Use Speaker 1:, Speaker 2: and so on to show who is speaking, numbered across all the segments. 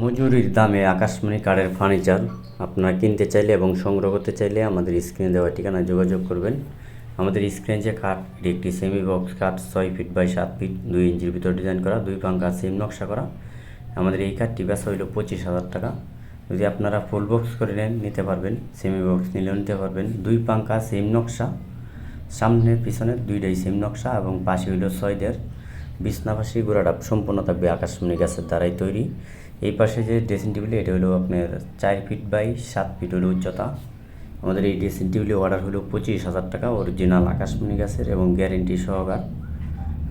Speaker 1: মজুরির দামে আকাশমণি কাঠের ফার্নিচার আপনারা কিনতে চাইলে এবং সংগ্রহ করতে চাইলে আমাদের স্ক্রিনে দেওয়া ঠিকানায় যোগাযোগ করবেন। আমাদের স্ক্রিনে যে কাঠ, এটি একটি সেমি বক্স কাঠ, ছয় ফিট বাই সাত ফিট দুই ইঞ্চির ভিতর ডিজাইন করা, দুই পাঙ্কা সেম নকশা করা। আমাদের এই কাঠটি বেচা হইল পঁচিশ হাজার টাকা। যদি আপনারা ফুল বক্স করে নেন, নিতে পারবেন সেমি বক্স নিলেও নিতে পারবেন। দুই পাঙ্কা সেম নকশা সামনের পিছনে দুইটাই সেম নকশা এবং পাশে হইল ছয়দের। বিছনাপাশি গোড়াটা সম্পূর্ণ থাকবে আকাশমণি গাছের দ্বারাই তৈরি। এই পাশে যে ড্রেসিং টেবিল এটা হলো আপনার চার ফিট বাই সাত ফিট হলো উচ্চতা। আমাদের এই ড্রেসিং টেবিলের অর্ডার হলো পঁচিশ হাজার টাকা অরিজিনাল আকাশমণি গাছের এবং গ্যারেন্টি সহকার।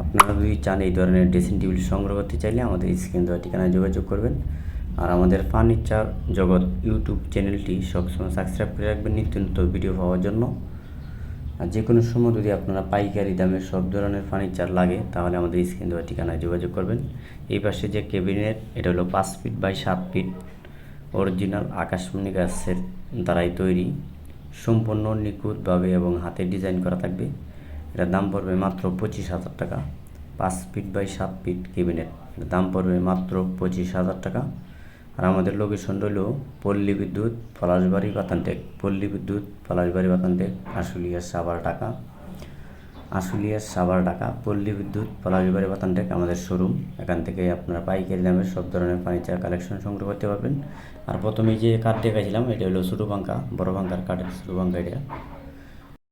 Speaker 1: আপনারা যদি চান এই ধরনের ড্রেসিং টেবিল সংগ্রহ করতে চাইলে আমাদের স্ক্রিন দেওয়া ঠিকানায় যোগাযোগ করবেন। আর আমাদের ফার্নিচার জগৎ ইউটিউব চ্যানেলটি সবসময় সাবস্ক্রাইব করে রাখবেন নিত্য নতুন ভিডিও পাওয়ার জন্য। যে কোনো সময় যদি আপনারা পাইকারি দামে সব ধরনের ফার্নিচার লাগে, তাহলে আমাদের স্ক্রিন দেওয়া ঠিকানায় যোগাযোগ করবেন। এই পাশে যে ক্যাবিনেট এটা হলো পাঁচ ফিট বাই সাত ফিট অরিজিনাল আকাশমণি গাছের দ্বারাই তৈরি। সম্পূর্ণ নিখুঁতভাবে এবং হাতে ডিজাইন করা থাকবে। এটার দাম পড়বে মাত্র পঁচিশ হাজার টাকা। পাঁচ ফিট বাই সাত ফিট ক্যাবিনেট দাম পড়বে মাত্র পঁচিশ হাজার টাকা। আর আমাদের লোকেশন রইল পল্লী বিদ্যুৎ পলাশবাড়ি বাতানটেক। পল্লী বিদ্যুৎ পলাশবাড়ি বাতানটেক, আশুলিয়া সাভার টাকা আশুলিয়া সাবার টাকা পল্লী বিদ্যুৎ পলাশবাড়ি বাতানটেক আমাদের শোরুম এখান থেকে আপনারা পাইকারি দামে সব ধরনের ফার্নিচার কালেকশন সংগ্রহ করতে পারবেন। আর প্রথমে যে কাঠ দেখাইছিলাম, এটা হলো ছোটো পাঙ্কা বড় পাঙ্কার কাঠের ছোটো পাঙ্কা এটা।